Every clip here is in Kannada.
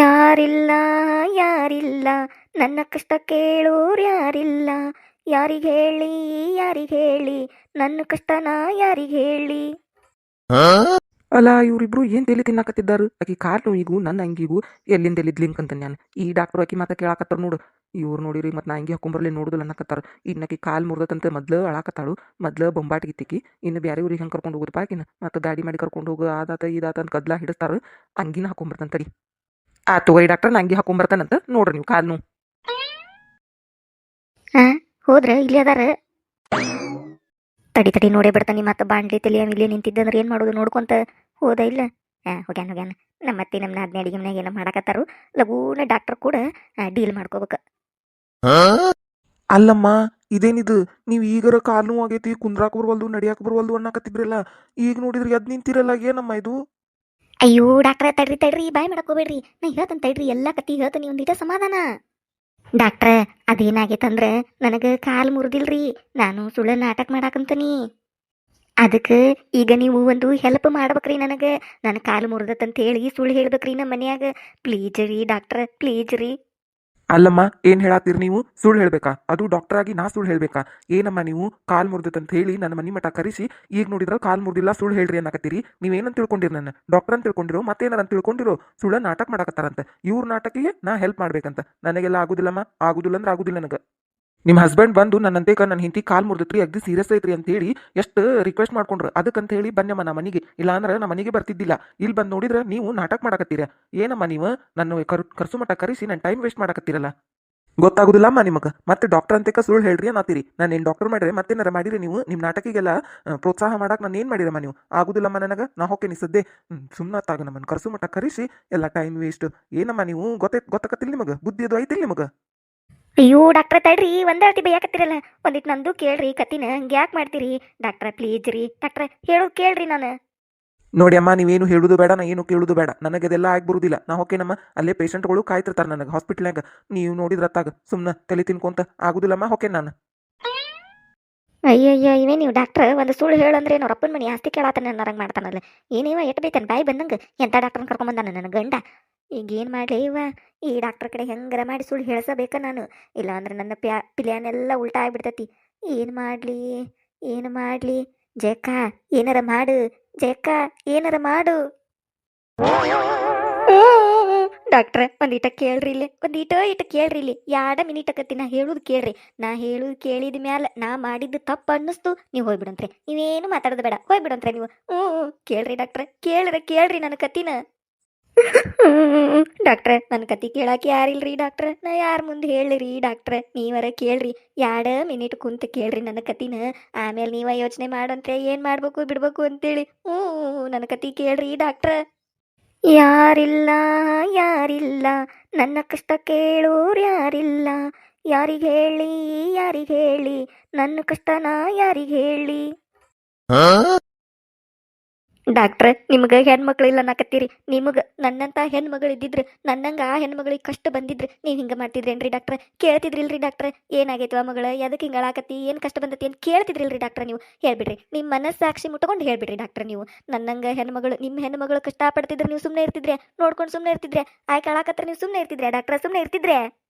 ಯಾರಿಲ್ಲ ಯಾರಿಲ್ಲ, ನನ್ನ ಕಷ್ಟ ಕೇಳೋರು ಯಾರಿಲ್ಲ. ಯಾರಿಗೆ ಹೇಳಿ ಯಾರಿಗೆ ಹೇಳಿ, ನನ್ನ ಕಷ್ಟನ ಯಾರಿಗೆ ಹೇಳಿ? ಅಲ್ಲ ಇವ್ರಿಬ್ರು ಏನ್ ತಲೆ ತಿನ್ನಾಕತ್ತಿದ್ದಾರು? ಆಕಿ ಕಾರ್ ನೋವಿಗೂ ನನ್ನ ಅಂಗಿಗೂ, ಎಲ್ಲಿಂದ ಎಲ್ಲಿದ್ ಲಿಂಕ್ ಅಂತ ನಾನು ಈ ಡಾಕ್ಟರ್ ಆಕಿ ಮಾತ ಕೇಳಾಕತ್ತಾರ ನೋಡು. ಇವ್ರು ನೋಡಿರಿ ಮತ್ತೆ ನಾ ಅಂಗಿ ಹಾಕೊಂಬರ್ಲಿ ನೋಡುದಿಲ್ಲ ಅನ್ನಕತ್ತಾರ. ಇನ್ನಕಿ ಕಾಲ್ ಮುರ್ದತಂತ ಮೊದ್ಲು ಅಳಾಕತ್ತಾಳು. ಮೊದ್ಲು ಬೊಂಬಾಟಿಗಿತ್ತಿಕ್ಕಿ ಇನ್ನು ಬ್ಯಾರೆ ಊರಿಗೆ ಹೆಂಗೆ ಕರ್ಕೊಂಡು ಹೋಗುದಪ್ಪ ಆಕಿನ? ಮತ್ತೆ ಗಾಡಿ ಮಾಡಿ ಕರ್ಕೊಂಡು ಹೋಗು ಆದಾತ ಇದಾತ ಅಂತ ಗದ್ಲ ಹಿಡಿಸ್ತಾರ. ಅಂಗಿನ ಹಾಕೊಂಬರ್ತಂತರಿ ಆ ತಗೋರಿ ಡಾಕ್ಟರ್ ನಂಗೆ ಹಾಕೊಂಡ್ ಹಾಕೊಂಬರ್ತಾನಂತ ನೋಡ್ರಿ ನೀವು ಕಾಲ್ ನೋವು. ಹೋದ್ರ ಇಲ್ಲಿ ಅದಾರ. ತಡಿ ತಡಿ ನೋಡೇ ಬಿಡ್ತಾನೆ ಮತ್ತೆ ಬಾಂಡ್ಲಿ ತಲೆ ಇಲ್ಲೇ ನಿಂತಿದ್ದಂದ್ರೆ ಏನ್ ಮಾಡೋದು? ನೋಡ್ಕೊಂತ ಹೋದ ಇಲ್ಲ. ಹಾಂ ಹೋಗ್ಯಾನ ಹೋಗ್ಯಾನ. ನಮ್ಮ ಅತ್ತೆ ನಮ್ಮ ಅದ್ನ ಅಡಿಗೆ ಮನ್ಯಾಗ ಎಲ್ಲ ಮಾಡಾಕತ್ತಾರು. ಲಗೂನ ಡಾಕ್ಟರ್ ಕೂಡ ಡೀಲ್ ಮಾಡ್ಕೋಬೇಕು. ಅಲ್ಲಮ್ಮ ಇದೇನಿದು? ನೀವು ಈಗರ ಕಾಲು ನೋವು ಆಗೈತಿ ಕುಂದ್ರಾಕ್ ಬರ್ವಲ್ದು ನಡಿಯಾಕ ಬರ್ವಲ್ದು ಅನ್ನಕತ್ತಿದ್ರಲ್ಲ? ಈಗ ನೋಡಿದ್ರಿ ಎದ್ ನಿಂತಿರಲ್ಲ ಏನಮ್ಮ ಇದು? ಅಯ್ಯೋ, ಡಾಕ್ಟ್ರ, ತಡ್ರಿ ತಡ್ರಿ, ಬಾಯ್ ಮಾಡಕೋಬೇಡ್ರಿ. ನಾ ಹೇಳ್ತಾನೆ ತಡ್ರಿ, ಎಲ್ಲ ಕತಿ ಹೇಳ್ತಾನೆ ಒಂದಿಟ ಸಮಾಧಾನ. ಡಾಕ್ಟ್ರ ಅದೇನಾಗೈತಂದ್ರೆ ನನಗೆ ಕಾಲು ಮುರಿದಿಲ್ರಿ. ನಾನು ಸುಳ್ಳು ನಾಟಕ ಮಾಡಾಕಂತೀನಿ. ಅದಕ್ಕೆ ಈಗ ನೀವು ಒಂದು ಹೆಲ್ಪ್ ಮಾಡ್ಬೇಕ್ರಿ ನನಗೆ. ನನ್ನ ಕಾಲು ಮುರಿದತ್ತಂತ ಹೇಳಿ ಸುಳ್ಳು ಹೇಳ್ಬೇಕ್ರಿ ನಮ್ಮ ಮನ್ಯಾಗ. ಪ್ಲೀಸ್ ರೀ ಡಾಕ್ಟ್ರ ಪ್ಲೀಸ್ ರೀ. ಅಲ್ಲಮ್ಮ, ಏನ್ ಹೇಳತ್ತೀರಿ ನೀವು? ಸುಳ್ಳು ಹೇಳ್ಬೇಕಾ? ಅದು ಡಾಕ್ಟರ್ ಆಗಿ ನಾ ಸುಳ್ಳು ಹೇಳ್ಬೇಕಾ? ಏನಮ್ಮ ನೀವು? ಕಾಲ್ ಮುರಿದಂತ ಹೇಳಿ ನನ್ನ ಮನಿ ಮಠ ಕರೆಸಿ, ಈಗ ನೋಡಿದ್ರ ಕಾಲ್ ಮುರಿದಿಲ್ಲ, ಸುಳ್ಳು ಹೇಳ್ರಿ ಅನ್ನಕತ್ತೀರಿ. ನೀವೇನಂತ ತಿಳ್ಕೊಂಡಿರಿ ನನ್ನ? ಡಾಕ್ಟರ್ ಅಂತ ತಿಳ್ಕೊಂಡಿರೋ ಮತ್ತೇನಾರ ಅಂತ ತಿಳ್ಕೊಂಡಿರೋ, ಸುಳ್ಳ ನಾಟಕ ಮಾಡಕತ್ತಾರಂತೆ. ಇವ್ರ ನಾಟಕಕ್ಕೆ ನಾ ಹೆಲ್ಪ್ ಮಾಡ್ಬೇಕಂತ. ನನಗೆಲ್ಲ ಆಗುದಿಲ್ಲಮ್ಮ. ಆಗುದಿಲ್ಲ ಅಂದ್ರೆ ಆಗುದಿಲ್ಲ ನನಗೆ. ನಿಮ್ಮ ಹಸ್ಬೆಂಡ್ ಬಂದು ನನ್ನಂತೇಕ ನನ್ನ ಹಿಂತಿ ಕಾಲ್ ಮುರಿದ್ರಿ ಅಗ್ದಿ ಸೀರಿಯಸ್ ಐತ್ರಿ ಅಂತ ಹೇಳಿ ಎಷ್ಟು ರಿಕ್ವೆಸ್ಟ್ ಮಾಡ್ಕೊಂಡ್ರು. ಅದಕ್ಕಂತ ಹೇಳಿ ಬನ್ಯಮ್ಮ ನಮ್ಮ ಮನೆಗೆ. ಇಲ್ಲ ಅಂದ್ರೆ ನಮ್ಮ ಮನೆಗೆ ಬರ್ತಿದ್ದಿಲ್ಲ. ಇಲ್ಲಿ ಬಂದು ನೋಡಿದ್ರೆ ನೀವು ನಾಟಕ ಮಾಡಕತ್ತೀರ. ಏನಮ್ಮ ನೀವು? ನನ್ನ ಕರ್ ಕರ್ಸು ಮಟ್ಟ ಕರೆಸಿ ನನ್ನ ಟೈಮ್ ವೇಸ್ಟ್ ಮಾಡಕತ್ತೀರಲ್ಲ? ಗೊತ್ತಾಗುದಿಲ್ಲಮ್ಮ ನಿಮಗೆ. ಮತ್ತೆ ಡಾಕ್ಟರ್ ಅಂತೇಕ ಸುಳ್ಳು ಹೇಳ್ರಿ ಅನ್ನತ್ತೀರಿ ನಾನು ಏನು ಡಾಕ್ಟರ್ ಮಾಡ್ರೆ ಮತ್ತೇನಾರ ಮಾಡಿರಿ ನೀವು? ನಿಮ್ಮ ನಾಟಕಿಗೆಲ್ಲ ಪ್ರೋತ್ಸಾಹ ಮಾಡಕ್ಕೆ ನಾನು ಏನು ಮಾಡಿರಮ್ಮ ನೀವು? ಆಗುದಿಲ್ಲಮ್ಮ ನನಗೆ? ನಾ ಹೋಕೆ ನಿಸದ್ದೆ ಸುಮ್ಮನಾತಾಗ ನಮ್ಮನ್ನು ಕರ್ಸು ಮಟ್ಟ ಕರೆಸಿ ಎಲ್ಲ ಟೈಮ್ ವೇಸ್ಟ್ ಏನಮ್ಮ ನೀವು? ಗೊತ್ತ ಗೊತ್ತಾಗತ್ತಿಲ್ಲ ನಿಮಗೆ? ಬುದ್ಧಿ ಅದು ಐತಿಲ್ಲ ನಿಮಗೆ? ಅಯ್ಯೋ ಡಾಕ್ಟ್ರ ತಡ್ರಿ ಒಂದರ್ತಿ ಬೈಯಾಕತ್ತಿರಲ್ಲ. ಒಂದಿಟ್ಟು ನಂದು ಕೇಳ್ರಿ ಕತ್ತಿನ ಹಂಗೆ ಯಾಕೆ ಮಾಡ್ತೀರಿ? ಡಾಕ್ಟ್ರ ಪ್ಲೀಸ್ ರೀ. ಡಾಕ್ಟ್ರ ಹೇಳು ಕೇಳ್ರಿ ನಾನು. ನೋಡಿ ಅಮ್ಮ ನೀವೇನು ಹೇಳುದು ಬೇಡ ನಾ ಏನು ಕೇಳುದು ಬೇಡ. ನನಗೆ ಅದೆಲ್ಲ ಆಗ್ಬರುದಿಲ್ಲ ನಾ ನಮ್ಮ ಅಲ್ಲೇ ಪೇಷಂಟ್ಗಳು ಕಾಯ್ತಿರ್ತಾರೆ ನನಗೆ ಹಾಸ್ಪಿಟ್ಲ್ಯಾಗ ನೀವು ನೋಡಿದ್ರತ್ತಾಗ ಸುಮ್ಮನೆ ತಲೆ ತಿನ್ಕೊಂತ ಆಗುದಿಲ್ಲಮ್ಮ ಹೋಕೆ ನಾನು. ಅಯ್ಯಯ್ಯ ಇವೇ ನೀವು ಡಾಕ್ಟರ್ ಒಂದು ಸುಳ್ಳು ಹೇಳಂದ್ರೆ ಅವ್ರ ಅಪ್ಪನ ಮನೆ ಆಸ್ತಿ ಕೇಳಾತಾನೆ ಮಾಡ್ತಾನೆ ಮಾಡ್ತಾನಲ್ಲ. ಏನೇವ ಎಟ್ಟ ಬೈತಾನೆ ಬಾಯಿ ಬಂದಂಗೆ. ಎಂಥ ಡಾಕ್ಟ್ರನ್ನ ಕರ್ಕೊಂಬಂದಾನ ನನ್ನ ಗಂಡ? ಈಗ ಏನು ಮಾಡಲಿ ಇವ? ಈ ಡಾಕ್ಟ್ರ್ ಕಡೆ ಹೆಂಗಾರ ಮಾಡಿ ಸುಳ್ಳು ಹೇಳ್ಸಬೇಕ ನಾನು? ಇಲ್ಲ ಅಂದ್ರೆ ನನ್ನ ಪ್ಯಾ ಎಲ್ಲಾ ಉಲ್ಟಾ ಆಗ್ಬಿಡ್ತೈತಿ. ಏನು ಮಾಡಲಿ? ಏನು ಮಾಡಲಿ? ಜಯಕ್ಕ, ಏನಾರ ಮಾಡು. ಜಯಕ್ಕ, ಏನಾರ ಮಾಡು. ಡಾಕ್ಟ್ರ ಒಂದೀಟ ಕೇಳ್ರಿ ಇಲ್ಲಿ. ಒಂದೀಟ ಇಟ ಕೇಳ್ರಿ ಇಲ್ಲಿ. ಯಾಡ ಮಿನಿಟ್ ಆಕತಿ ನಾ ಹೇಳುದು ಕೇಳ್ರಿ. ನಾ ಹೇಳುದು ಕೇಳಿದ ಮ್ಯಾಲ ನಾ ಮಾಡಿದ್ದು ತಪ್ಪು ಅನ್ನಿಸ್ತು. ನೀವು ಹೋಗ್ಬಿಡಂತ್ರಿ. ನೀವೇನು ಮಾತಾಡೋದು ಬೇಡ. ಹೋಗ್ಬಿಡಂತ್ರಿ ನೀವು. ಹ್ಞೂ ಕೇಳ್ರಿ ಡಾಕ್ಟ್ರ. ಕೇಳ್ರ, ಕೇಳ್ರಿ ನನ್ನ ಕತ್ತಿನ ಡಾಕ್ಟ್ರ ನನ್ನ ಕತಿ ಕೇಳಾಕ ಯಾರಿಲ್ರಿ ಡಾಕ್ಟ್ರೆ? ನಾ ಯಾರ ಮುಂದೆ ಹೇಳಿರಿ ಡಾಕ್ಟ್ರೆ? ನೀವರ ಕೇಳ್ರಿ. ಯಾಡ ಮಿನಿಟ್ ಕುಂತ ಕೇಳ್ರಿ ನನ್ನ ಕತಿನ. ಆಮೇಲೆ ನೀವ ಯೋಚನೆ ಮಾಡಂತೆ ಏನು ಮಾಡ್ಬೇಕು ಬಿಡ್ಬೇಕು ಅಂತೇಳಿ. ಹ್ಞೂ, ನನ್ನ ಕತಿ ಕೇಳ್ರಿ ಡಾಕ್ಟ್ರ. ಯಾರಿಲ್ಲ ಯಾರಿಲ್ಲ. ನನ್ನ ಕಷ್ಟ ಕೇಳೋರು ಯಾರಿಲ್ಲ. ಯಾರಿಗೆ ಹೇಳಿ ಯಾರಿಗೆ ಹೇಳಿ. ನನ್ನ ಕಷ್ಟನ ಯಾರಿಗೆ ಹೇಳಿ? ಡಾಕ್ಟ್ರ, ನಿಮ್ಗೆ ಹೆಣ್ಮಕ್ಳು ಇಲ್ಲ ಅನ್ನಕತ್ತೀರಿ ನಿಮಗೆ ನನ್ನಂತ ಹೆಣ್ಮಗಳು ಇದ್ದಿದ್ರೆ, ನನ್ನಂಗ ಆ ಹೆಣ್ಮಗಳಿಗೆ ಕಷ್ಟ ಬಂದಿದ್ರೆ ನೀವು ಹಿಂಗೆ ಮಾಡ್ತಿದ್ರೇನ್ರಿ ಡಾಕ್ಟ್ರ? ಕೇಳ್ತಿದ್ರಿಲ್ರಿ ಡಾಕ್ಟ್ರ? ಆ ಮಗಳ? ಎದಕ್ಕೆ ಹಿಂಗೆ ಅಳಾಕತ್ತಿ ಏನು ಕಷ್ಟ ಬಂದತಿ ಅಂತ ಕೇಳ್ತಿದ್ರಿಲ್ರಿ ಡಾಕ್ಟ್ರ ನೀವು? ಹೇಳ್ಬಿಡ್ರಿ. ನಿಮ್ಮ ಮನಸ್ಸಾಕ್ಷಿ ಮುಟ್ಕೊಂಡು ಹೇಳ್ಬಿಡ್ರಿ ಡಾಕ್ಟ್ರ ನೀವು. ನನ್ನಂಗೆ ಹೆಣ್ಮಗಳು ನಿಮ್ಮ ಹೆಣ್ಮಗಳು ಕಷ್ಟ ಪಡ್ತಿದ್ರೆ ನೀವು ಸುಮ್ಮನೆ ಇರ್ತಿದ್ರೆ. ನೋಡ್ಕೊಂಡು ಸುಮ್ಮನೆ ಇರ್ತಿದ್ರೆ. ಆಯ್ಕೆ ಅಳಾಕತ್ರ ನೀವು ಸುಮ್ಮನೆ ಇರ್ತಿದ್ರೆ ಡಾಕ್ಟ್ರ ಸುಮ್ಮನೆ ಇರ್ತಿದ್ರೆ.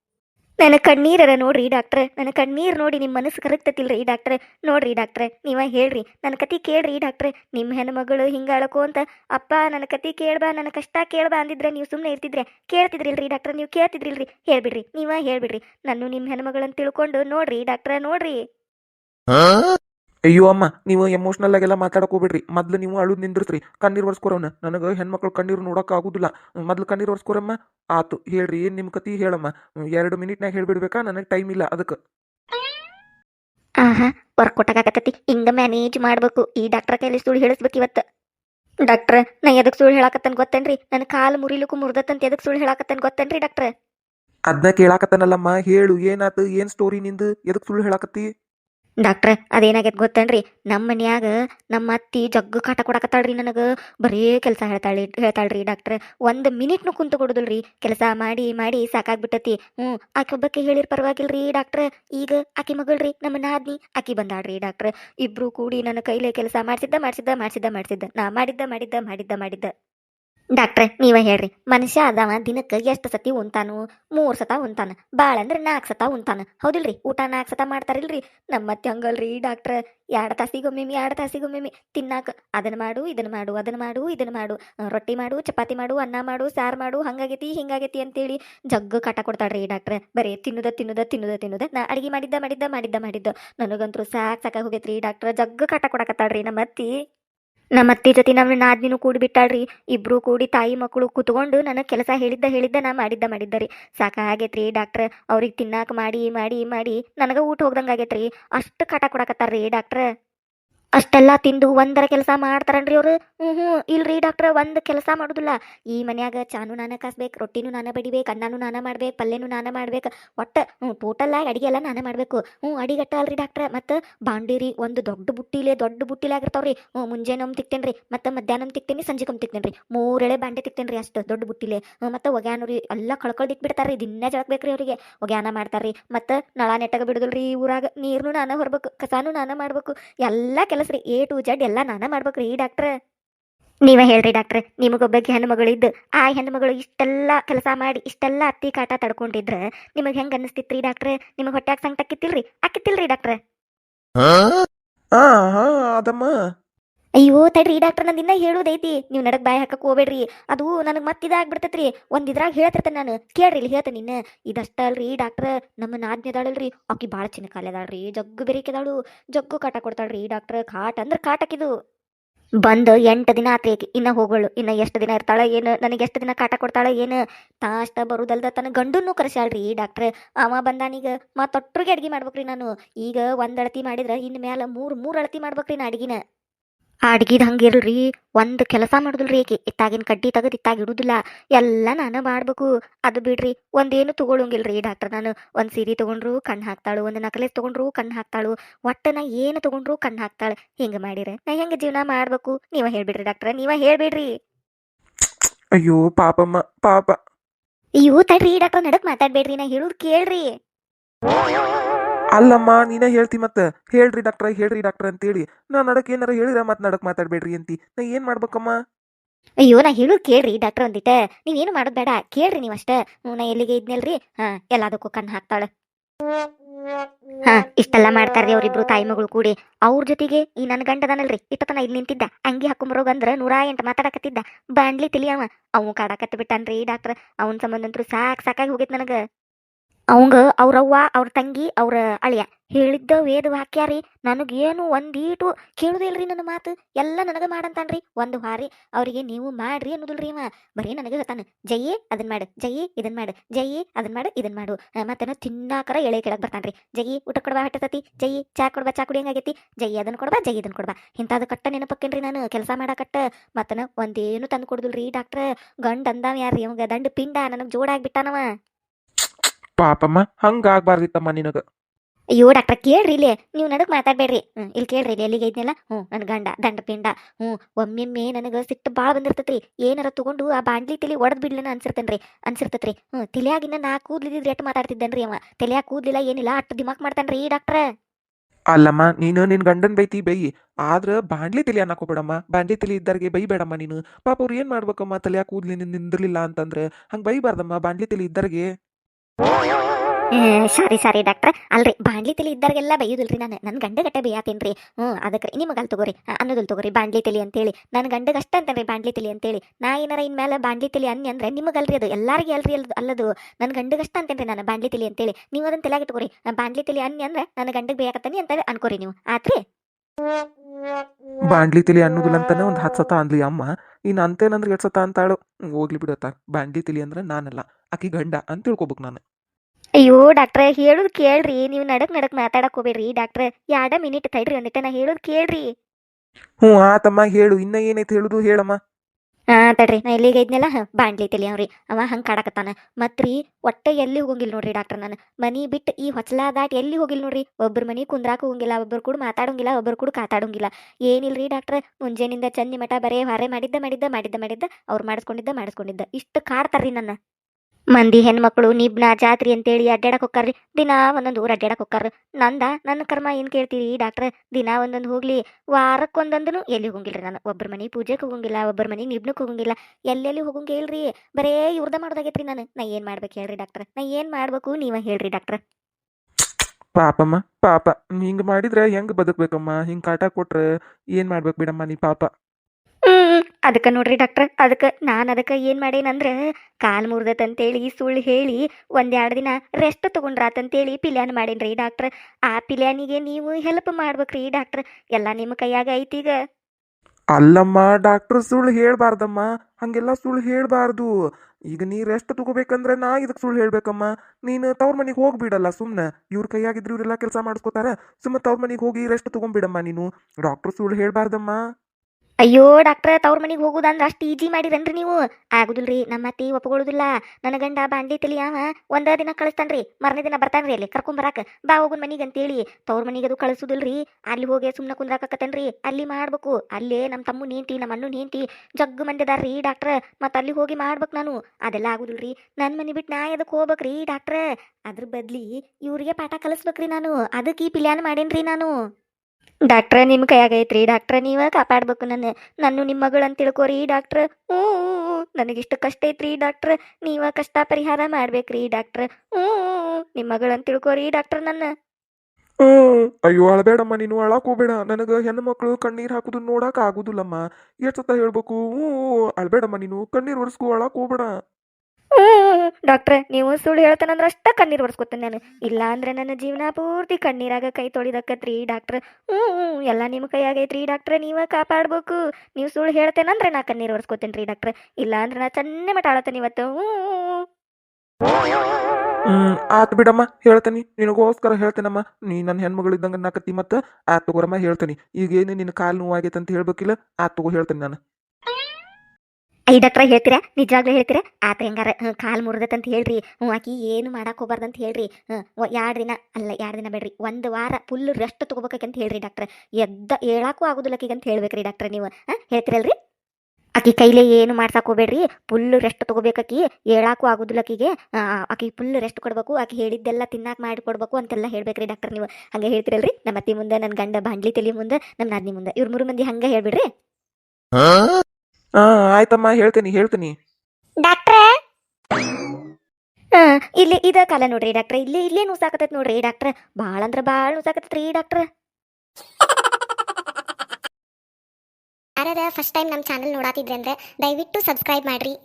ನನ್ನ ಕಣ್ಣೀರರ ನೋಡ್ರಿ ಡಾಕ್ಟ್ರೆ. ನನ್ನ ಕಣ್ಣೀರ್ ನೋಡಿ ನಿಮ್ಮ ಮನಸ್ಸು ಕರಗ್ತತಿಲ್ರಿ ಡಾಕ್ಟ್ರೆ. ನೋಡ್ರಿ ಡಾಕ್ಟ್ರೆ, ನೀವ ಹೇಳ್ರಿ. ನನ್ನ ಕತಿ ಕೇಳ್ರಿ ಡಾಕ್ಟ್ರೆ. ನಿಮ್ಮ ಹೆಣ್ಮಗಳು ಹಿಂಗಾಳಕು ಅಂತ, ಅಪ್ಪ, ನನ್ನ ಕತಿ ಕೇಳ್ಬಾ, ನನ್ನ ಕಷ್ಟ ಕೇಳ್ಬಾ ಅಂದಿದ್ರೆ ನೀವು ಸುಮ್ಮನೆ ಇರ್ತಿದ್ರೆ ಕೇಳ್ತಿದ್ರಿಲ್ರಿ ಡಾಕ್ಟ್ರೆ, ನೀವು ಕೇಳ್ತಿದ್ರಿಲ್ರಿ. ಹೇಳ್ಬಿಡ್ರಿ, ನೀವ ಹೇಳ್ಬಿಡ್ರಿ. ನಾನು ನಿಮ್ಮ ಹೆಣ್ಮಗಳನ್ನ ತಿಳ್ಕೊಂಡು ನೋಡ್ರಿ ಡಾಕ್ಟ್ರೆ, ನೋಡ್ರಿ. ಅಯ್ಯೋ ಅಮ್ಮ ನೀವು ಎಮೋಷ್ನಲ್ ಆಗೆಲ್ಲ ಮಾತಾಡಕ್ ಹೋಗ್ಬೇಡ್ರಿ. ಮೊದ್ಲು ನೀವು ಅಳುದ್ ನಿಂದ್ರಿ ಕಣ್ಣೀರ್ ಒರ್ಸ್ಕೊರವನ ನನಗೆ ಹೆಣ್ಮಕ್ಳು ಕಣ್ಣೀರು ನೋಡಕ್ ಆಗುದಿಲ್ಲ. ಮೊದ್ಲು ಕಣ್ಣೀರ್ ಒರ್ಸ್ಕೊರಮ್ಮ ಆತು ಹೇಳ್ರಿ ಏನ್ ನಿಮ್ ಕತಿ ಹೇಳಮ್ಮ? ಎರಡು ಮಿನಿಟ್ನಾಗ ಹೇಳ್ಬಿಡ್ಬೇಕಾ? ನನಗೆ ಟೈಮ್ ಇಲ್ಲ ಅದಕ್ಕೆ. ಆಹಾ ವರ್ಕ್ ಕೊಟ್ಟಾಗತ್ತತಿ ಹಿಂಗ ಮ್ಯಾನೇಜ್ ಮಾಡಬೇಕು. ಈ ಡಾಕ್ಟರ್ ಕೈಲಿ ಸುಳ್ಳು ಹೇಳಿಸ್ಬೇಕು ಇವತ್ತು. ಡಾಕ್ಟ್ರ ನಾ ಎದಕ್ ಸುಳ್ಳು ಹೇಳಾಕತ್ತನ್ ಗೊತ್ತೇನ್ರಿ? ನನ್ನ ಕಾಲು ಮುರಿಲಿಕ್ಕೂ ಮುರ್ದತ್ತಂತ ಎದಕ್ ಸುಳ್ಳು ಹೇಳಾಕತ್ತನ್ ಗೊತ್ತೇನ್ರಿ ಡಾಕ್ಟ್ರ ಅದ್ನ ಕೇಳಾಕತ್ತನಲ್ಲಮ್ಮ. ಹೇಳು ಏನಾತು ಏನ್ ಸ್ಟೋರಿ ನಿಂದು? ಎದಕ್ ಸುಳ್ಳು ಹೇಳಾಕತ್ತಿ? ಡಾಕ್ಟ್ರ ಅದೇನಾಗೈತೆ ಗೊತ್ತೇನ್ರಿ? ನಮ್ಮ ಮನ್ಯಾಗ ನಮ್ಮ ಅತ್ತಿ ಜಗ್ಗು ಕಾಟ ಕೊಡಕತ್ತಾಳ್ರಿ ನನಗೆ. ಬರೀ ಕೆಲಸ ಹೇಳ್ತಾಳೆ, ಹೇಳ್ತಾಳ್ರಿ ಡಾಕ್ಟ್ರ. ಒಂದು ಮಿನಿಟ್ನು ಕುಂತು ಕೊಡುದಿಲ್ರಿ. ಕೆಲಸ ಮಾಡಿ ಮಾಡಿ ಸಾಕಾಗ್ಬಿಟ್ಟತಿ. ಹ್ಞೂ ಆಕೆ ಒಬ್ಬಕ್ಕೆ ಹೇಳಿರ್ ಪರವಾಗಿಲ್ರಿ ಡಾಕ್ಟ್ರ್. ಈಗ ಆಕಿ ಮಗಳ್ರಿ ನಮ್ಮ ನಾದ್ನಿ ಆಕಿ ಬಂದಾಳ್ರಿ ಡಾಕ್ಟ್ರ. ಇಬ್ರು ಕೂಡಿ ನನ್ನ ಕೈಲೇ ಕೆಲಸ ಮಾಡ್ಸಿದ್ದ ಮಾಡ್ಸಿದ್ದ ಮಾಡ್ಸಿದ್ದ ಮಾಡ್ಸಿದ್ದ. ನಾ ಮಾಡಿದ್ದ ಮಾಡಿದ್ದ ಮಾಡಿದ್ದ ಮಾಡಿದ್ದ. ಡಾಕ್ಟ್ರೆ, ನೀವ ಹೇಳ್ರಿ. ಮನುಷ್ಯ ಅದಾವ, ದಿನಕ್ಕೆ ಎಷ್ಟು ಸತಿ ಉಂತಾನು ಮೂರ್ ಸತ ಉಂತಾನ ಬಾಳ ಅಂದ್ರೆ ನಾಲ್ಕು ಸತ ಉಂತಾನ ಹೌದಿಲ್ರಿ? ಊಟ ನಾಲ್ಕು ಸತ ಮಾಡ್ತಾರಿಲ್ರಿ? ನಮ್ಮ ಮತ್ತೆ ಹಂಗಲ್ರಿ ಡಾಕ್ಟ್ರ. ಎರಡು ತಾಸಿಗೊಮ್ಮಿಮಿ ಎರಡು ತಾಸಿಗೊಮ್ಮಿಮಿ ತಿನ್ನಾಕ ಅದನ್ನ ಮಾಡು ಇದನ್ನ ಮಾಡು ಅದನ್ನ ಮಾಡು ಇದನ್ನ ಮಾಡು. ರೊಟ್ಟಿ ಮಾಡು, ಚಪಾತಿ ಮಾಡು, ಅನ್ನ ಮಾಡು, ಸಾರ್ ಮಾಡು, ಹಂಗಾಗೈತಿ, ಹಿಂಗಾಗೈತಿ ಅಂತೇಳಿ ಜಗ್ಗ ಕಾಟ ಕೊಡ್ತಾಳ್ರಿ ಡಾಕ್ಟ್ರ. ಬರೀ ತಿನ್ನುದ ತಿನ್ನುದ ತಿನ್ನುದ ತಿನ್ನುದ. ನಾ ಅಡಿಗೆ ಮಾಡಿದ್ದ ಮಾಡಿದ್ದ ಮಾಡಿದ್ದ ಮಾಡಿದ್ದ. ನನಗಂತೂ ಸಾಕ್ ಸಾಕಾಗಿ ಹೋಗೈತ್ರಿ ಡಾಕ್ಟ್ರ. ಜಗ್ಗ ಕಾಟ ಕೊಡಕತ್ತಾಳ್ರಿ ನಮ್ಮ ಅತ್ತಿ ನಮ್ಮ ಅತ್ತಿ ಜೊತೆ ನಮ್ಮ ನಾದಿನ ಕೂಡಿ ಬಿಟ್ಟಾಳ್ರಿ ಇಬ್ರು ಕೂಡಿ ತಾಯಿ ಮಕ್ಕಳು ಕೂತ್ಕೊಂಡು ನನಗೆ ಕೆಲಸ ಹೇಳಿದ್ದ ಹೇಳಿದ್ದ ನಾ ಮಾಡಿದ್ದ ಮಾಡಿದ್ದ ರೀ ಸಾಕಾಗೈತ್ರಿ ಡಾಕ್ಟ್ರ್ ಅವ್ರಿಗೆ ತಿನ್ನಾಕ ಮಾಡಿ ಮಾಡಿ ಮಾಡಿ ನನಗೆ ಊಟ ಹೋಗ್ದಂಗೆ ಆಗೈತ್ರಿ. ಅಷ್ಟು ಕಾಟ ಕೊಡಕತ್ತಾರ್ರಿ ಡಾಕ್ಟ್ರ್. ಅಷ್ಟೆಲ್ಲ ತಿಂದು ಒಂದರ ಕೆಲಸ ಮಾಡ್ತಾರನ್ರಿ ಅವರು? ಹ್ಞೂ ಹ್ಞೂ ಇಲ್ರಿ ಡಾಕ್ಟ್ರ ಒಂದು ಕೆಲಸ ಮಾಡೋದಿಲ್ಲ. ಈ ಮನ್ಯಾಗ ಚಾನು ನಾನ ಕಾಸ್ಬೇಕು, ರೊಟ್ಟಿನೂ ನಾನ ಬಡಿಬೇಕು ಅನ್ನನೂ ನಾನ ಮಾಡ್ಬೇಕು, ಪಲ್ಯನೂ ನಾನ ಮಾಡ್ಬೇಕು. ಒಟ್ಟು ಹ್ಞೂ ಆಗಿ ಅಡಿಗೆ ಎಲ್ಲ ನಾನೇ ಮಾಡಬೇಕು. ಹ್ಞೂ ಅಡಿಗಟ್ಟ ಅಲ್ರಿ ಡಾಕ್ಟ್ರ ಮತ್ತು ಬಾಂಡಿರಿ ಒಂದು ದೊಡ್ಡ ಬುಟ್ಟಿಲೆ ದೊಡ್ಡ ಬುಟ್ಟಿಲೆ ಆಗಿರ್ತಾವ್ರಿ. ಹ್ಞೂ ಮುಂಜಾನೆ ಒಮ್ಮೆ ತಿಕ್ತೇನೆ ರೀ ಮತ್ತು ಮಧ್ಯಾಹ್ನ ತಿಕ್ತೇನೆ ಸಂಜೆಗೊಮ್ಮೆ ತಿಕ್ತೇನೆ ರೀ ಮೂರೆಳೆ ಬಾಂಡೆ ತಿಕ್ತೇನೆ ರೀ ಅಷ್ಟು ದೊಡ್ಡ ಬುಟ್ಟಿಲೆ. ಮತ್ತು ಒಗ್ಯಾನು ರೀ, ಎಲ್ಲ ಕಳ್ಕೊಳ್ದಿಕ್ ಬಿಡ್ತಾರೆ ರೀ ದಿನ ಜಳಕ್ಬೇಕ್ರಿ ಅವರಿಗೆ. ಒಗ್ಯಾನ ಮಾಡ್ತಾರೆ ರೀ ಮತ್ತು ನಳ ನೆಟ್ಟಗೆ ರೀ ಊರಾಗ. ನೀರ್ನು ನಾನು ಹೊರಬೇಕು, ಕಸಾನು ನಾನು ಮಾಡ್ಬೇಕು. ಎಲ್ಲ ಕೆಲಸ ರೀ ಎ ಟು ಜಡ್ ಎಲ್ಲ ನಾನೇ ಮಾಡ್ಬೇಕ್ರಿ. ಡಾಕ್ಟ್ರ ನೀವೇ ಹೇಳ್ರಿ ಡಾಕ್ಟ್ರೆ ನಿಮಗೊಬ್ಬಕ್ಕೆ ಹೆಣ್ಮಗಳಿದ್ದು ಆ ಹೆಣ್ಮಗಳು ಇಷ್ಟೆಲ್ಲ ಕೆಲಸ ಮಾಡಿ, ಇಷ್ಟೆಲ್ಲ ಅತ್ತಿ ಕಾಟ ತಡ್ಕೊಂಡಿದ್ರೆ, ನಿಮಗೆ ಹೆಂಗೆ ಅನಿಸ್ತಿತ್ರಿ ಡಾಕ್ಟ್ರೆ ನಿಮಗೆ ಹೊಟ್ಟೆ ಸಂಕಟ ಆಕಿತ್ತಿಲ್ರಿ ಅಕ್ಕಿತ್ತಿಲ್ರಿ ಡಾಕ್ಟ್ರೆ ಅದಮ್ಮ ಅಯ್ಯೋ, ತಡ್ರಿ ಡಾಕ್ಟರ್ ನಂದು ಇನ್ನ ಹೇಳುದೈತಿ. ನೀವು ನಡಕ್ ಬಾಯಿ ಹಾಕಕ್ ಹೋಗ್ಬೇಡ್ರಿ. ಅದು ನನಗೆ ಮತ್ತೆ ಇದಾಗ್ಬಿಡ್ತೈತ್ರಿ. ಒಂದ್ ಇದ್ರಾಗ ಹೇಳ್ತಿರ್ತೇನೆ ನಾನು. ಕೇಳ್ರಿ, ಇಲ್ಲಿ ಹೇಳ್ತೇನೆ ನಿನ್ನ. ಇದಷ್ಟ ಅಲ್ರಿ ಡಾಕ್ಟರ್ ನಮ್ಮ ನಾದ್ನೆದಾಳಲ್ರಿ ಆಕಿ ಭಾಳ ಚಿನ್ನಕಾಲದಾಳ್ರಿ ಜಗ್ಗು ಬೆರಿಕೆದಾಳು. ಜಗ್ಗು ಕಾಟ ಕೊಡ್ತಾಳ್ರಿ ಡಾಕ್ಟರ್ ಕಾಟ ಅಂದ್ರೆ ಕಾಟಕಿದು. ಬಂದು ಎಂಟು ದಿನ ಆತ್ರಿ ಇನ್ನ ಹೋಗಳು. ಇನ್ನ ಎಷ್ಟು ದಿನ ಇರ್ತಾಳ ಏನು, ನನಗೆ ಎಷ್ಟು ದಿನ ಕಾಟ ಕೊಡ್ತಾಳ ಏನು. ತಾ ಅಷ್ಟ ಬರುದಲ್ದ ತನ್ನ ಗಂಡನ್ನೂ ಕರೆಸ್ಯಾಳ್ರಿ ಡಾಕ್ಟ್ರ್ ಅವ ಬಂದಾನೀಗ ಮತ್ತೊಟ್ರಿಗೆ ಅಡ್ಗೆ ಮಾಡ್ಬೇಕ್ರಿ ನಾನು. ಈಗ ಒಂದ್ ಅಳತಿ ಮಾಡಿದ್ರ, ಇನ್ ಮ್ಯಾಲ ಮೂರು ಮೂರು ಅಳತಿ ಮಾಡ್ಬೇಕ್ರಿ ನಾ ಅಡ್ಗಿನ. ಅಡ್ಗಿದ್ ಇಲ್ರಿ ಒಂದು ಕೆಲಸ ಮಾಡುದಿಲ್ರಿ ಈಕಿ ಇತ್ತಾಗಿನ ಕಡ್ಡಿ ತೆಗೆದು ಇತ್ತಾಗ ಇಡುದಿಲ್ಲ. ಎಲ್ಲ ನಾನು ಮಾಡ್ಬೇಕು. ಅದು ಬಿಡ್ರಿ ಒಂದೇನು ತಗೊಳಂಗಿಲ್ರಿ. ಡಾಕ್ಟರ್ ನಾನು ಒಂದು ಸೀರೆ ತಗೊಂಡ್ರು ಕಣ್ಣು ಹಾಕ್ತಾಳು. ಒಂದು ನಕಲೇಸ್ ತಗೊಂಡ್ರು ಕಣ್ಣು ಹಾಕ್ತಾಳು. ಒಟ್ಟ ನಾ ಏನು ತಗೊಂಡ್ರು ಕಣ್ಣು ಹಾಕ್ತಾಳೆ. ಹಿಂಗೆ ಮಾಡಿರ. ನಾ ಹೆಂಗೆ ಜೀವನ ಮಾಡ್ಬೇಕು? ನೀವ ಹೇಳ್ಬಿಡ್ರಿ ಡಾಕ್ಟ್ರ. ನೀವ ಹೇಳ್ಬಿಡ್ರಿ. ಅಯ್ಯೋ ಪಾಪಮ್ಮ ಪಾಪ. ಅಯ್ಯೋ ತಡ್ರಿ ಡಾಕ್ಟರ್. ನಡಕ್ ಮಾತಾಡ್ಬೇಡ್ರಿ. ನಾ ಹೇಳೋದು ಕೇಳ್ರಿ. ಅಲ್ಲಮ್ಮ, ನೀನ ಹೇಳ್ತಿ ಮತ್ತ? ಹೇಳ್ರಿ ಡಾಕ್ಟರ್ ಹೇಳ್ರಿ ಅಂತ ಹೇಳಿ ನಾ ನಡಕ್ ಏನಾರ ಹೇಳಿರ ಮತ್ ನಡಕ್ ಮಾತಾಡ್ಬೇಡ್ರಿ ಅಂತಿ. ನಾ ಏನ್ ಮಾಡ್ಬೇಕಮ್ಮ? ಅಯ್ಯೋ, ನಾ ಹೇಳು ಕೇಳ್ರಿ ಡಾಕ್ಟರ್ ಅಂದಿಟ್ಟ ನೀವೇನು ಮಾಡೋದು ಬೇಡ. ಕೇಳ್ರಿ ನೀವಷ್ಟ ಹ್ಞೂ ನಾ ಎಲ್ಲಿಗೆ ಇದ್ನಲ್ರಿ? ಹಾ, ಎಲ್ಲದಕ್ಕೂ ಕಣ್ಣು ಹಾಕ್ತಾಳ. ಹಾ, ಇಷ್ಟೆಲ್ಲ ಮಾಡ್ತಾರ್ರಿ ಅವ್ರಿಬ್ರು ತಾಯಿ ಮಗಳು ಕೂಡಿ. ಅವ್ರ ಜೊತೆಗೆ ಈ ನನ್ನ ಗಂಡದನಲ್ರಿ. ಇಟ್ಟತನ ಇಲ್ಲಿ ನಿಂತಿದ್ದ. ಅಂಗಿ ಹಾಕೊಂಬರೋಗಂದ್ರ ನೂರಾ ಎಂಟು ಮಾತಾಡಕತ್ತಿದ್ದ. ಬಾಂಡ್ಲಿ ತಿಳಿಯವ ಅವ್. ಕಾಡಕತ್ತ ಬಿಟ್ಟನ್ರಿ ಡಾಕ್ಟರ್ ಅವನ ಸಂಬಂಧಂತ್ರು ಸಾಕ್ ಸಾಕಾಗಿ ಹೋಗಿತ್ ನನಗ. ಅವಂಗ ಅವ್ರವ್ವ ಅವ್ರ ತಂಗಿ, ಅವ್ರ ಅಳಿಯ ಹೇಳಿದ್ದ ವೇದ ವಾಕ್ಯ ರೀ, ನನಗೇನು ಒಂದೀಟು ಕೇಳುದಿಲ್ರಿ ನನ್ನ ಮಾತು. ಎಲ್ಲ ನನಗೆ ಮಾಡಂತಾನ್ರಿ. ಒಂದು ಹಾರಿ, ಅವರಿಗೆ ನೀವು ಮಾಡ್ರಿ ಅನ್ನೋದಿಲ್ರಿ ಅವ ಬರೀ ನನಗೆ ಹೇಳ್ತಾನೆ ಜಯ್ಯೇ ಅದನ್ನ ಮಾಡು ಜಯ್ಯೇ ಇದನ್ನ ಮಾಡು ಜಯ್ಯೇ ಅದನ್ನ ಮಾಡು ಇದನ್ನ ಮಾಡು. ಮತ್ತೆನ ತಿನ್ನಾಕರ ಎಳೆ ಕೆಳಗ್ ಬರ್ತಾನ್ರಿ. ಜಗಿ ಊಟ ಕೊಡ್ಬಾ ಹಟ್ಟತತಿ, ಜಯಿ ಚಾ ಕೊಡ್ಬಾ, ಚಾ ಕುಡಿ ಹೆಂಗಾಗೈತಿ ಜಯಿ ಅದನ್ನ ಕೊಡ್ಬಾ ಜೈ ಇದನ್ನ ಕೊಡ್ಬಾ. ಇಂಥದ್ದು ಕಟ್ಟ ನೆನಪಕ್ಕೇನ್ರಿ ನಾನು, ಕೆಲಸ ಮಾಡಾಕಟ್ಟ ಮತ್ತನ ಒಂದೇನು ತಂದು ಕೊಡುದಿಲ್ರಿ ಡಾಕ್ಟ್ರ, ಗಂಡ ಅಂದಾವ ಯಾರ್ರಿ ಅವಂಗ ದಂಡ ಪಿಂಡ, ನನಗ್ ಜೋಡಾಗ್ಬಿಟ್ಟಾನವ ಪಾಪಮ್ಮ ಹಂಗಾಗ್ಬಾರ್ದಿತ್ತಮ್ಮ ನಿನಗ? ಅಯ್ಯೋ ಡಾಕ್ಟರ್ ಕೇಳ್ರಿ ಇಲ್ಲಿ. ನೀವು ನನಗೆ ಮಾತಾಡ್ಬೇಡ್ರಿ. ಹ್ಞೂ ಇಲ್ಲಿ ಕೇಳ್ರಿ ಇಲ್ಲಿ. ಎಲ್ಲಿಗೆ ಐದ್ನಲ್ಲ ಹ್ಞೂ ನನ್ನ ಗಂಡ ದಂಡ ಪಿಂಡ ಹ್ಞೂ ಒಮ್ಮೆಮ್ಮೆ ನನಗೆ ಸಿಟ್ಟು ಭಾಳ ಬಂದಿರ್ತೈತ್ರಿ. ಏನಾರ ತಗೊಂಡು ಆ ಬಾಂಡ್ಲಿ ತಲೆ ಒಡೆದು ಬಿಡ್ಲೇನ ಅನ್ಸಿರ್ತೇನ್ರಿ. ಅನ್ಸಿರ್ತೈತ್ರಿ. ಹ್ಞೂ ತಲೆಯಾಗಿನ ನಾ ಕೂದ್ಲಿದ್ರಿ ಎಟ್ ಮಾತಾಡ್ತಿದ್ದೇನ್ರಿ ಅವ. ತಲೆಯಾಗ ಕೂದ್ಲಿಲ್ಲ ಏನಿಲ್ಲ ಅಟ್ಟು ದಿಮಾಕ್ ಮಾಡ್ತಾನ್ರಿ ಡಾಕ್ಟ್ರ ಅಲ್ಲಮ್ಮ ನೀನು ನಿನ್ ಗಂಡನ ಬೈತಿ ಬೈ. ಆದ್ರ ಬಾಂಡ್ಲಿ ತಲಿ ಅನ್ನಕೋಬೇಡಮ್ಮ ಬಾಂಡ್ಲಿ ತಲಿ ಇದ್ದಾರಿಗೆ ಬೈಬೇಡಮ್ಮ ನೀನು. ಪಾಪ ಅವ್ರು ಏನ್ ಮಾಡ್ಬೇಕಮ್ಮ? ತಲೆಯಾಗ ಕೂದ್ಲಿ ನಿಂದಿರ್ಲಿಲ್ಲ ಅಂತಂದ್ರೆ ಹಂಗ್ ಬೈಬಾರ್ದಮ್ಮ. ಬಾಂಡ್ಲಿ ತಲೆ ಇದ್ದಾರಿಗೆ. ಸಾರಿ ಸಾರಿ, ಡಾಕ್ಟ್ರ. ಅಲ್ರಿ ಬಾಂಡ್ಲಿ ತಲೆ ಇದ್ದಾರಿಗೆಲ್ಲ ಬೈಯುದಿಲ್ರಿ ನಾನು. ನನ್ನ ಗಂಡ ಗಟ್ಟ ಬೇಯಾತೇನ್ರಿ. ಹ್ಞೂ, ಅದಕ್ಕೆ ನಿಮಗೆ ಅಲ್ಲಿ ತಗೋರಿ. ಅನ್ನೋದಿಲ್ಲ ಅನ್ನೋದಲ್ ತಗೋರಿ ಬಾಂಡ್ಲಿ ತಲಿ ಅಂತೇಳಿ. ನನ್ನ ಗಂಡಗೆ ಅಷ್ಟ ಅಂತೇನ್ರಿ ಬಾಂಡ್ಲಿ ತಲಿ ಅಂತೇಳಿ. ನಾ ಏನಾರ ಇನ್ಮೇಲೆ ಬಾಂಡ್ಲಿ ತಲಿ ಅನ್ನಿ ಅಂದ್ರೆ ನಿಮಗಲ್ರಿ ಅದು. ಎಲ್ಲಾರಿಗೆ ಅಲ್ರಿ ಅಲ್ ಅಲ್ಲದು. ನನ್ನ ಗಂಡಗೆ ಅಷ್ಟ ಅಂತೇನ್ರಿ ನಾನು ಬಾಂಡ್ಲಿ ತಲಿ ಅಂತೇಳಿ. ನೀವು ಅದನ್ನ ತಲೆಗೆ ತಗೋರಿ ಬಾಂಡ್ಲಿ ತಲಿ ಅನ್ನಿ ಅಂದ್ರೆ ನನ್ನ ಗಂಡಗೆ ಬೇಯಾಕತ್ತಾನಿ ಅಂತ ಅನ್ಕೋರಿ ನೀವು. ಆತ್ರಿ? ಬಾಂಡ್ಲಿ ತಲಿ ಅನ್ನೋದಿಲ್ಲ ಅಂತಾನೆ ಒಂದ್ ಹತ್ತು ಸತ ಅಂದ್ಲಿ ಅಮ್ಮ. ಇನ್ ಅಂತೇನಂದ್ರೆ ಎರಡ್ ಸತ ಅಂತಾಳು? ಹೋಗ್ಲಿ ಬಿಡತ್ತ ಬಾಂಡ್ಲಿ ತಲಿ ಅಂದ್ರೆ ನಾನಲ್ಲ. ಆಕಿ ಗಂಡ ಅಂತ ತಿಳ್ಕೊಬೇಕು ನಾನು. ಅಯ್ಯೋ ಡಾಕ್ಟ್ರ ಹೇಳೋದು ಕೇಳ್ರಿ. ನೀವು ನಡಕ್ ನಡಕ್ ಮಾತಾಡಕ್ ಹೋಗ್ಬೇಡ್ರಿ. ಡಾಕ್ಟ್ರ ಎರಡ ಮಿನಿಟ್ ತಡ್ರಿ ಒಂದಿಟ್ಟ ನಾ ಹೇಳೋದು ಕೇಳ್ರಿ. ಹ್ಞೂ ಆತಮ್ಮ ಹೇಳು. ಇನ್ನ ಏನೈತೆ ಹೇಳುದು ಹೇಳಮ್ಮ. ಹಾ ತಡ್ರಿ. ನಾ ಎಲ್ಲಿಗೆ ಇದ್ನೆಲ್ಲ ಬಾಂಡ್ಲಿ ತಲಿ ಅವ್ರಿ. ಅವ ಹಂಗೆ ಕಾಡಕತ್ತಾನ. ಮತ್ರಿ ಒಟ್ಟ ಎಲ್ಲಿ ಹೋಗಂಗಿಲ್ಲ ನೋಡ್ರಿ ಡಾಕ್ಟರ್ ನಾನು? ಮನಿ ಬಿಟ್ಟು ಈ ಹೊಚ್ಚಲ ದಾಟ್ ಎಲ್ಲಿ ಹೋಗಿಲ್ಲ ನೋಡ್ರಿ? ಒಬ್ರ ಮನಿ ಕುಂದ್ರಾಕ ಹೋಗಿಲ್ಲ ಒಬ್ಬರು ಕೂಡ ಮಾತಾಡೋಂಗಿಲ್ಲ ಒಬ್ಬರು ಕೂಡ ಕಾತಾಡೋಂಗಿಲ್ಲ. ಏನಿಲ್ರಿ ಡಾಕ್ಟ್ರ್ ಮುಂಜಾನಿಂದ ಚಂದಿ ಮಠ ಬರೇ ಹೊರೆ ಮಾಡಿದ್ದ ಮಾಡಿದ್ದ ಮಾಡಿದ್ದ ಮಾಡಿದ್ದ ಅವ್ರು ಮಾಡಿಸ್ಕೊಂಡಿದ್ದ ಮಾಡಿಸ್ಕೊಂಡಿದ್ದ. ಇಷ್ಟು ಕಾಡ್ತಾರ್ರಿ ನನ್ನ. ಮಂದಿ ಹೆಣ್ಮಕ್ಳು ನಿಬ್ನ ಜಾತ್ರೆ ಅಂತೇಳಿ ಅಡ್ಡಾಡಕ್ ಹೋಗ್ತಾರ್ರಿ ದಿನಾ ಒಂದೊಂದು ಊರು ಅಡ್ಡಾಡಕ್ ಹೊಕ್ಕಾರ ನಂದ ನನ್ನ ಕರ್ಮ ಏನ್ ಕೇಳ್ತೀರಿ ಡಾಕ್ಟರ್? ದಿನಾ ಒಂದೊಂದು ಹೋಗ್ಲಿ. ವಾರಕ್ಕೊಂದೊಂದನು ಎಲ್ಲಿ ಹೋಗಿಲ್ರಿ ನಾನು. ಒಬ್ಬರ ಮನೆ ಪೂಜೆಗೆ ಹೋಗಂಗಿಲ್ಲ ಒಬ್ಬರ ಮನೆ ನಿಬ್ನಕ್ಕೆ ಹೋಗಂಗಿಲ್ಲ ಎಲ್ಲೆಲ್ಲಿ ಹೋಗಂಗೆ ಹೇಳ್ರಿ? ಬರೇ ಇವ್ರದ ಮಾಡ್ದಾಗೈತ್ರಿ ನಾನು. ನಾ ಏನ್ ಮಾಡ್ಬೇಕು ಹೇಳ್ರಿ ಡಾಕ್ಟರ್? ನಾ ಏನ್ ಮಾಡ್ಬೇಕು ನೀವ ಹೇಳ್ರಿ ಡಾಕ್ಟರ್? ಪಾಪಮ್ಮ, ಪಾಪ. ಹಿಂಗೆ ಮಾಡಿದ್ರೆ ಹೆಂಗೆ ಬದುಕಬೇಕಮ್ಮ? ಹಿಂಗೆ ಕಾಟ ಕೊಟ್ರೆ ಏನು ಮಾಡ್ಬೇಕು ಬಿಡಮ್ಮ ನೀ ಪಾಪ? ಅದಕ್ಕೆ ನೋಡ್ರಿ ಡಾಕ್ಟ್ರ ಅದಕ್ಕೆ ನಾನು ಅದಕ್ಕೆ ಏನು ಮಾಡೇನಂದ್ರೆ ಕಾಲು ಮುರಿದತ್ತಂತೇಳಿ ಸುಳ್ಳು ಹೇಳಿ ಒಂದೆರಡು ದಿನ ರೆಸ್ಟ್ ತೊಗೊಂಡ್ರಾತಂತೇಳಿ ಪಿಲ್ಯಾನ್ ಮಾಡೇನ್ರಿ ಡಾಕ್ಟ್ರ್ ಆ ಪಿಲ್ಯಾನಿಗೆ ನೀವು ಹೆಲ್ಪ್ ಮಾಡ್ಬೇಕ್ರಿ ಡಾಕ್ಟ್ರ್ ಎಲ್ಲ ನಿಮ್ಮ ಕೈಯಾಗ ಐತೀಗ ಅಲ್ಲಮ್ಮ ಡಾಕ್ಟ್ರ್ ಸುಳ್ಳು ಹೇಳ್ಬಾರ್ದಮ್ಮ. ಹಂಗೆಲ್ಲ ಸುಳ್ಳು ಹೇಳ್ಬಾರ್ದು. ಈಗ ನೀ ರೆಸ್ಟ್ ತಗೋಬೇಕಂದ್ರೆ ನಾ ಇದಕ್ಕೆ ಸುಳ್ಳು ಹೇಳ್ಬೇಕಮ್ಮ. ನೀನು ತವ್ರ ಮನೆಗೆ ಹೋಗ್ಬಿಡಲ್ಲ ಸುಮ್ಮನೆ ಇವ್ರ ಕೈಯಾಗಿದ್ರೆ ಇವರೆಲ್ಲ ಕೆಲಸ ಮಾಡಿಸ್ಕೋತಾರ. ಸುಮ್ಮನೆ ತವ್ರ ಮನೆಗೆ ಹೋಗಿ ರೆಸ್ಟ್ ತಗೊಂಬಿಡಮ್ಮ ನೀನು. ಡಾಕ್ಟ್ರ್ ಸುಳ್ಳು ಹೇಳ್ಬಾರ್ದಮ್ಮ. ಅಯ್ಯೋ, ಡಾಕ್ಟ್ರ, ತವ್ರ ಮನೆಗೆ ಹೋಗುದಂದ್ರೆ ಅಷ್ಟು ಈಜಿ ಮಾಡಿರನ್ರಿ ನೀವು? ಆಗುದಿಲ್ರಿ ನಮ್ಮ ಅತ್ತಿ ಒಪ್ಕೊಳ್ಳೋದಿಲ್ಲ ನನ್ನ ಗಂಡ ಬಾಂಡಿ ತಲಿ ಅವ, ಒಂದ ದಿನ ಕಳಿಸ್ತಾನ್ರಿ. ಮರನೇ ದಿನ ಬರ್ತಾನ್ರಿ ಅಲ್ಲಿ ಕರ್ಕೊಂಬರಾಕ ಬಾ ಹೋಗುನ್ ಮನಿಗೆ ಅಂತೇಳಿ. ತವ್ರ ಮನಿಗೆ ಅದು ಕಳಿಸುದಿಲ್ರಿ. ಅಲ್ಲಿ ಹೋಗಿ ಸುಮ್ಮನೆ ಕುಂದ್ರಾಕತ್ತನ್ರಿ ಅಲ್ಲಿ ಮಾಡ್ಬೇಕು. ಅಲ್ಲೇ ನಮ್ಮ ತಮ್ಮ ನೀಂತಿ ನಮ್ಮ ಅಣ್ಣನ ನೀಂತಿ ಜಗ್ಗು ಮಂದಿ ಅದಾರ್ರಿ ಡಾಕ್ಟ್ರ. ಮತ್ತೆ ಅಲ್ಲಿ ಹೋಗಿ ಮಾಡ್ಬೇಕು ನಾನು. ಅದೆಲ್ಲ ಆಗುದಿಲ್ರಿ. ನನ್ನ ಮನೆ ಬಿಟ್ಟು ನಾ ಎದಕ್ಕೆ ಹೋಗ್ಬೇಕ್ರಿ ಡಾಕ್ಟ್ರ? ಅದ್ರ ಬದ್ಲಿ ಇವ್ರಿಗೆ ಪಾಠ ಕಲಿಸ್ಬೇಕ್ರಿ ನಾನು. ಅದಕ್ಕೆ ಈ ಪಿಲ್ಯಾನ್ ಮಾಡೇನ್ರಿ ನಾನು. ಡಾಕ್ಟ್ರ ನಿಮ್ಮ ಕೈಯಾಗೈತ್ರಿ. ಡಾಕ್ಟ್ರ, ನೀವ ಕಾಪಾಡ್ಬೇಕು ನನ್ನ. ನಾನು ನಿಮ್ಮ ಮಗಳು ಅಂತ ತಿಳ್ಕೊರಿ ಡಾಕ್ಟ್ರ. ಹ್ಞೂ ನನಗಿಷ್ಟು ಕಷ್ಟ ಐತ್ರಿ ಡಾಕ್ಟ್ರ. ನೀವ ಕಷ್ಟ ಪರಿಹಾರ ಮಾಡ್ಬೇಕ್ರಿ ಡಾಕ್ಟ್ರ. ಹ್ಞೂ ನಿಮ್ಮ ಮಗಳು ಅಂತ ತಿಳ್ಕೊರಿ ಡಾಕ್ಟ್ರ ನನ್ನ. ಅಯ್ಯೋ, ಅಳಬೇಡಮ್ಮ. ನೀನು ಅಳಕ್ ಹೋಗ್ಬೇಡ. ನನಗೆ ಹೆಣ್ಣು ಮಕ್ಕಳು ಕಣ್ಣೀರ್ ಹಾಕುದು ನೋಡಕ್ ಆಗುದಿಲ್ಲಮ್ಮ. ಎಷ್ಟು ಹೇಳ್ಬೇಕು? ಹ್ಞೂ. ಅಳಬೇಡಮ್ಮ. ನೀನು ಕಣ್ಣೀರ್ ಒರೆಸ್ಕೊ, ಅಳಕ್ ಹೋಗ್ಬೇಡ. ಡಾಕ್ಟ್ರ, ನೀವು ಸುಳ್ಳು ಹೇಳ್ತಾನಂದ್ರೆ ಅಷ್ಟ ಕಣ್ಣೀರು ಒರೆಸ್ಕೊತೇನೆ ನಾನು. ಇಲ್ಲ ಅಂದ್ರೆ ನನ್ನ ಜೀವನ ಪೂರ್ತಿ ಕಣ್ಣೀರಾಗ ಕೈ ತೊಳಿದಕ್ಕತ್ರಿ ಡಾಕ್ಟ್ರ್. ಹ್ಞೂ ಎಲ್ಲ ನಿಮ್ಮ ಕೈಯಾಗೈತ್ರಿ ಡಾಕ್ಟ್ರೆ, ನೀವೇ ಕಾಪಾಡ್ಬೇಕು. ನೀವು ಸುಳ್ಳು ಹೇಳ್ತೇನಂದ್ರೆ ನಾ ಕಣ್ಣೀರು ಒರೆಸ್ಕೊತೇನೆ ರೀ ಡಾಕ್ಟ್ರ. ಇಲ್ಲ ಅಂದ್ರೆ ನಾ ಚೆನ್ನೆ ಮಟ ಇವತ್ತು. ಹ್ಞೂ ಹ್ಮ್, ಆತ್ ಬಿಡಮ್ಮ, ಹೇಳ್ತೇನಿ. ನಿನಗೋಸ್ಕರ ಹೇಳ್ತೇನಮ್ಮ. ನೀ ನನ್ನ ಹೆಣ್ಮಗಳಿದ್ದಂಗೆ ನಾಕತ್ತಿ ಮತ್ತ ಆತ್ ತಗೋರಮ್ಮ ಹೇಳ್ತೀನಿ. ಈಗ ಏನು ನಿನ್ನ ಕಾಲು ನೋವಾಗೈತೆ ಅಂತ ಹೇಳ್ಬೇಕಿಲ್ಲ, ಆತ್ ತಗೋ ಹೇಳ್ತೇನೆ ನಾನು. ಐ ಹತ್ರ ಹೇಳ್ತೀರಾ? ನಿಜವಾಗ್ಲೂ ಹೇಳ್ತೀರಾ? ಆತ ಹೆಂಗಾರ ಕಾಲು ಮುರಿದತ್ತಂತ ಹೇಳ್ರಿ. ಹ್ಞೂ ಆಕಿ ಏನು ಮಾಡಕ್ಕೆ ಹೋಗ್ಬಾರ್ದಂತ ಹೇಳ್ರಿ. ಎರಡು ದಿನ, ಅಲ್ಲ ಎರಡು ದಿನ ಬೇಡ್ರಿ. ಒಂದು ವಾರ ಫುಲ್ ರೆಸ್ಟ್ ತೊಗೋಬೇಕಂತ ಹೇಳ್ರಿ ಡಾಕ್ಟರ್. ಎದ್ದ ಹೇಳಕ್ಕೂ ಆಗುದಿಲ್ಲ ಅಂತ ಹೇಳ್ಬೇಕ್ರಿ ಡಾಕ್ಟರ್ ನೀವು. ಹಾಂ, ಹೇಳ್ತೀರಲ್ರಿ? ಆಕಿ ಕೈಲೇ ಏನು ಹೋಗ್ಬೇಡ್ರಿ. ಫುಲ್ ರೆಸ್ಟ್ ತೊಗೋಬೇಕಾಕಿ ಹೇಳಕ್ಕೂ ಆಗುದಿಲ್ಲ ಆಕಿಗೆ. ಆಕಿ ಫುಲ್ ರೆಸ್ಟ್ ಕೊಡಬೇಕು. ಆಕಿ ಹೇಳಿದ್ದೆಲ್ಲ ತಿನ್ನಾಕ ಮಾಡಿ ಕೊಡ್ಬೇಕು ಅಂತೆಲ್ಲ ಹೇಳ್ಬೇಕ್ರಿ ಡಾಕ್ಟರ್ ನೀವು. ಹಂಗೆ ಹೇಳ್ತಿರಲ್ರಿ? ನಮ್ಮ ಅತ್ತಿ ಮುಂದೆ ನನ್ನ ಗಂಡ ಬಾಂಡ್ಲಿ ತಲೆ ಮುಂದೆ ನಮ್ಮ ನಾದಿನಿ ಮುಂದೆ. ಇವ್ರ ಮೂರು ಮಂದಿ ಹಂಗೆ ಹೇಳ್ಬಿಡ್ರಿ. ಹಾ, ಆಯ್ತಮ್ಮ, ಹೇಳ್ತೀನಿ ಹೇಳ್ತೀನಿ. ಡಾಕ್ಟ್ರೇ? ಇಲ್ಲಿ, ಇದ ಕಾಲ ನೋಡ್ರಿ ಡಾಕ್ಟ್ರ, ಇಲ್ಲಿ, ಇಲ್ಲೇ ನುಸಾಕತೈತ್ ನೋಡ್ರಿ ಡಾಕ್ಟ್ರ. ಭಾಳ ಅಂದ್ರ ಭಾಳ ನುಸಾಕತೈತ್ರಿ ಡಾಕ್ಟ್ರ. ಯಾರದ ಫಸ್ಟ್ ಟೈಮ್ ನಮ್ಮ ಚಾನಲ್ ನೋಡಾತಿದ್ರೆ ಅಂದ್ರೆ ದಯವಿಟ್ಟು ಸಬ್ಸ್ಕ್ರೈಬ್ ಮಾಡ್ರಿ.